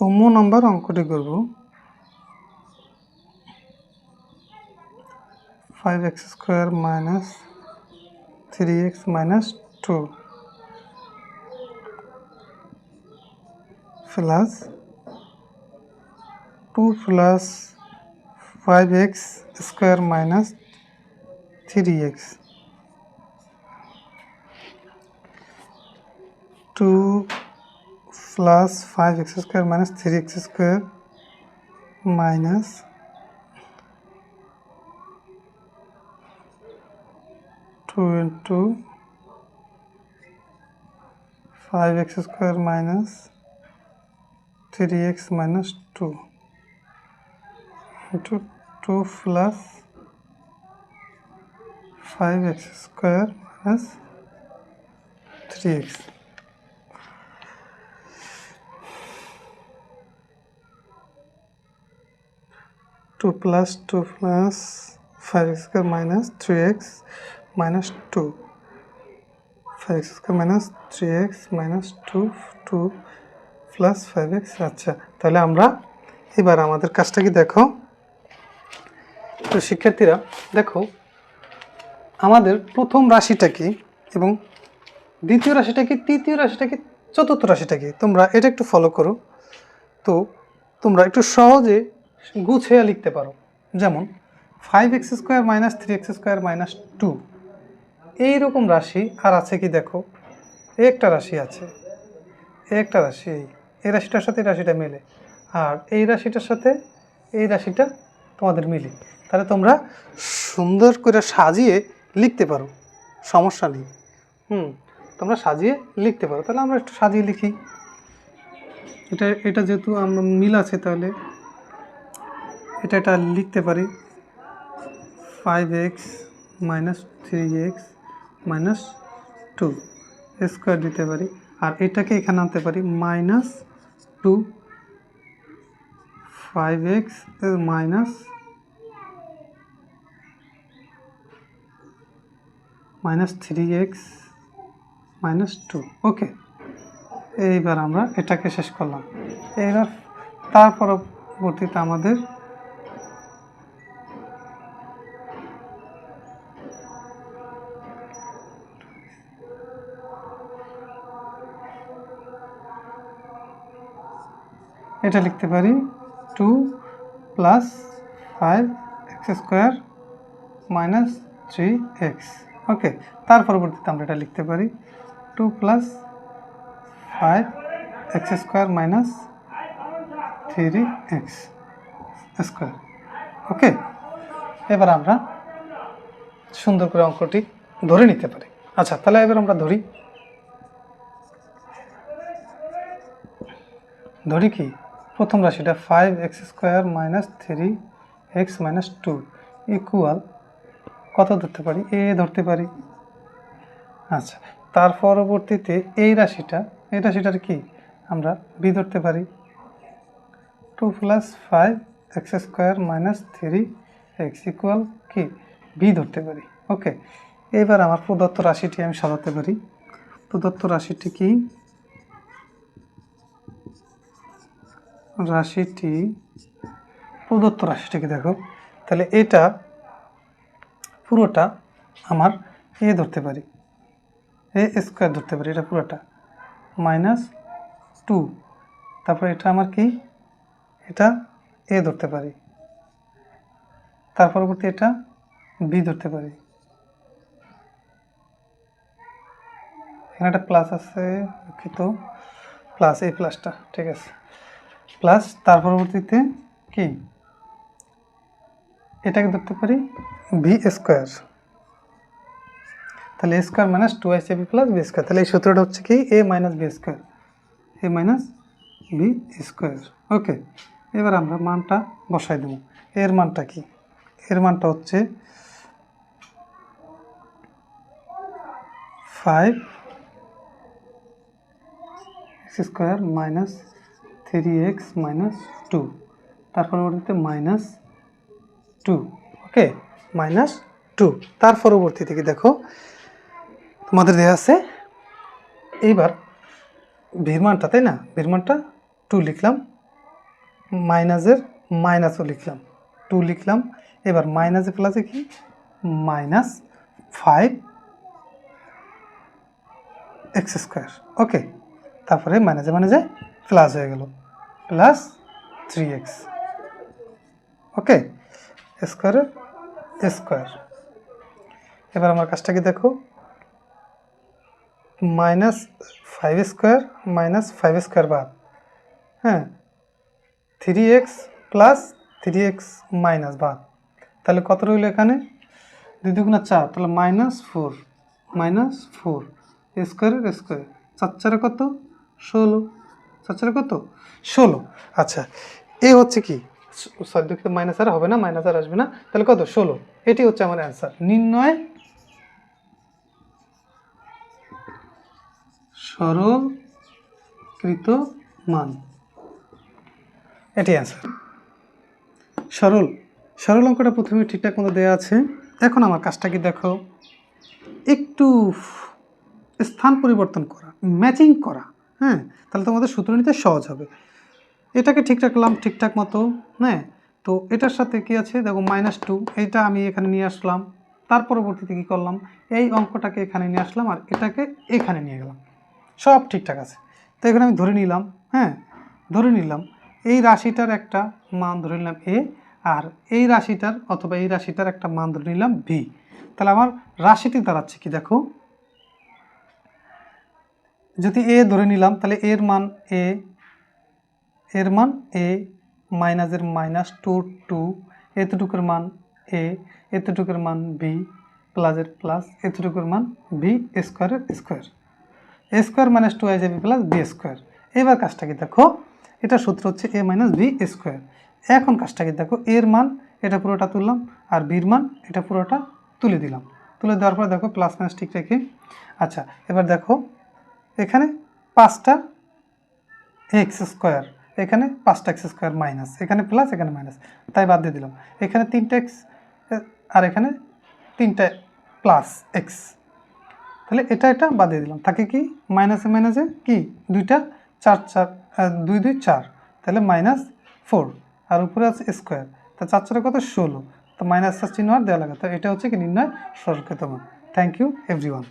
কম্য number অঙ্কটি করব five x square minus three x minus two plus two plus five x square minus three x two plus five x square minus three x square minus two into five x square minus three x minus two into two plus five x square minus three x two plus two plus five x square minus three x minus two five x square minus three x minus two two plus five x আচ্ছা তাহলে আমরা এবার আমাদের কাজটা কি দেখো? তো শিক্ষার্থীরা, দেখো, আমাদের প্রথম রাশিটা কি এবং দ্বিতীয় রাশিটা কি, তৃতীয় রাশিটা কি, চতুর্থ রাশিটা কি? তোমরা এটা একটু ফলো করো। তো তোমরা একটু সহজে গুছিয়ে লিখতে পারো। যেমন five x square minus three x square minus two এইরকম রাশি, আর আছে কি দেখো? একটা রাশি আছে। একটা রাশি এই। এই রাশিটার সাথে এই রাশিটা মেলে। আর এই রাশিটার সাথে এই রাশিটা তোমাদের মিলে। তাহলে তোমরা সুন্দর করে সাজিয়ে লিখতে পারো। সমস্যা নেই। হুম, তোমরা সাজিয়ে লিখতে পারো। তাহলে আমরা একটু সাজিয়ে লিখি। এটা এটা যেহেতু আমরা মিল আছে তাহলে। এটা এটা লিখতে পারি। Five x minus three x minus two square দিতে পারি। আর এটাকে এখানে আনতে পারি minus two five x minus minus three x minus two okay এইবার আমরা এটাকে শেষ করলাম। এইবার তার পরবর্তীতে আমাদের এটা লিখতে পারি two plus five x square minus three x. Okay, তার পরবর্তীতে আমরা এটা লিখতে পারি two plus five x square minus three x square. Okay, এবার আমরা সুন্দর করে অঙ্কটি ধরে নিতে পারি। আচ্ছা তাহলে এবার আমরা ধরি। ধরি কি? প্রথম রাশিটা five x square minus three x minus two equal কত ধরতে পারি? এ ধরতে পারি। আচ্ছা তার পরবর্তীতে এই রাশিটা, এই রাশিটার কি? আমরা বি ধরতে পারি। Two plus five x square minus three x equal কি? বি ধরতে পারি। ওকে এবার আমার প্রদত্ত রাশিটি আমি সাজাতে পারি। প্রদত্ত রাশিটি কি? রাশিটি, প্রদত্ত রাশিটিকে দেখো। তাহলে এটা পুরোটা আমার এ ধরতে পারি। এ স্কোয়ার ধরতে পারি, এটা পুরোটা। Minus two. তারপর এটা আমার কি? এটা এ ধরতে পারি। তার পরবর্তী এটা বি ধরতে পারি। এখানে একটা প্লাস আছে, দুঃখিত। প্লাস এই প্লাসটা ঠিক আছে। প্লাস তার পরবর্তীতে কি? এটাকে ধরতে পারি ভি স্কোয়ার তাহলে A square minus two S B plus B square তাহলে এই সূত্রটা হচ্ছে কি? A minus B square A minus B square okay এবার আমরা মানটা বসাই দেবো। এর মানটা কি? এর মানটা হচ্ছে five square minus three x minus two তার পরবর্তীতে minus two okay minus two তার পরবর্তী থেকে দেখো, তোমাদের দেওয়া আছে, এইবার ভির মানটা তাই না? ভির মানটা টু লিখলাম মাইনাসের মাইনাসও লিখলাম টু লিখলাম, এবার মাইনাসে প্লাসে কি? Minus five x square okay তারপরে মাইনাসে মাইনাসে প্লাস হয়ে গেল। প্লাস থ্রি এক্স ওকে স্কোয়ারের স্কোয়ার এবার আমার কাজটা কি দেখো? Minus five square minus five square বাদ হ্যাঁ? Three x plus three x minus বাদ তাহলে কত রইল এখানে? দুই দুগুণা চার, তাহলে মাইনাস ফোর মাইনাস ফোর স্কোয়ারের স্কোয়ার চার চারে কত? ষোলো। চারে কত ষোলো। আচ্ছা এ হচ্ছে কি? সরি দুঃখিত মাইনাস আর হবে না মাইনাস আর আসবে না। তাহলে কত? ষোলো। এটি হচ্ছে আমার অ্যান্সার নির্ণয়? সরলকৃত মান। এটি অ্যান্সার সরল। সরল অঙ্কটা প্রথমে ঠিকঠাক মতো দেওয়া আছে। এখন আমার কাজটা কি দেখো? একটু স্থান পরিবর্তন করা ম্যাচিং করা। হ্যাঁ তাহলে তোমাদের সূত্র নিতে সহজ হবে। এটাকে ঠিক রাখলাম, ঠিকঠাক মতো হ্যাঁ? তো এটার সাথে কি আছে? দেখো মাইনাস টু এইটা আমি এখানে নিয়ে আসলাম। তার পরবর্তীতে কী করলাম? এই অঙ্কটাকে এখানে নিয়ে আসলাম আর এটাকে এখানে নিয়ে গেলাম। সব ঠিকঠাক আছে। তো এখানে আমি ধরে নিলাম হ্যাঁ? ধরে নিলাম, এই রাশিটার একটা মান ধরে নিলাম এ আর এই রাশিটার অথবা এই রাশিটার একটা মান ধরে নিলাম ভি তাহলে আমার রাশিটি দাঁড়াচ্ছে কি দেখো? যদি এ ধরে নিলাম, তাহলে এর মান এ, এর মান এ মাইনাসের মাইনাস টু টু, এতটুকুর মান এ, এতটুকুর মান বি প্লাসের প্লাস, এতটুকুর মান বি স্কোয়ারের square. A square minus two I যাবে প্লাস বি স্কোয়ার। এবার কাজটা কি দেখো, এটা সূত্র হচ্ছে এ মাইনাস বি স্কোয়ার। এখন কাজটা কি দেখো, এর মান এটা পুরোটা তুললাম আর বির মান এটা পুরোটা তুলে দিলাম। তুলে দেওয়ার পর দেখো, প্লাস মাইনাস ঠিক রেখে। আচ্ছা এবার দেখো এখানে পাঁচটা এক্স স্কোয়ার, এখানে পাঁচটা এক্স স্কোয়ার মাইনাস, এখানে প্লাস এখানে মাইনাস তাই বাদ দিয়ে দিলাম। এখানে তিনটা এক্স আর এখানে তিনটা প্লাস এক্স। তাহলে এটা এটা বাদ দিয়ে দিলাম। থাকে কি? মাইনাসে মাইনাসে কি? দুইটা, চার চার দুই দুই, চার। তাহলে মাইনাস ফোর আর উপরে আছে স্কোয়ার তা চার, চারে কত? ষোলো। তো মাইনাস চার চিহ্ন আর দেওয়া লাগে। তো এটা হচ্ছে কি? নির্ণয় সরকৃত মান থ্যাংক ইউ এভরিওয়ান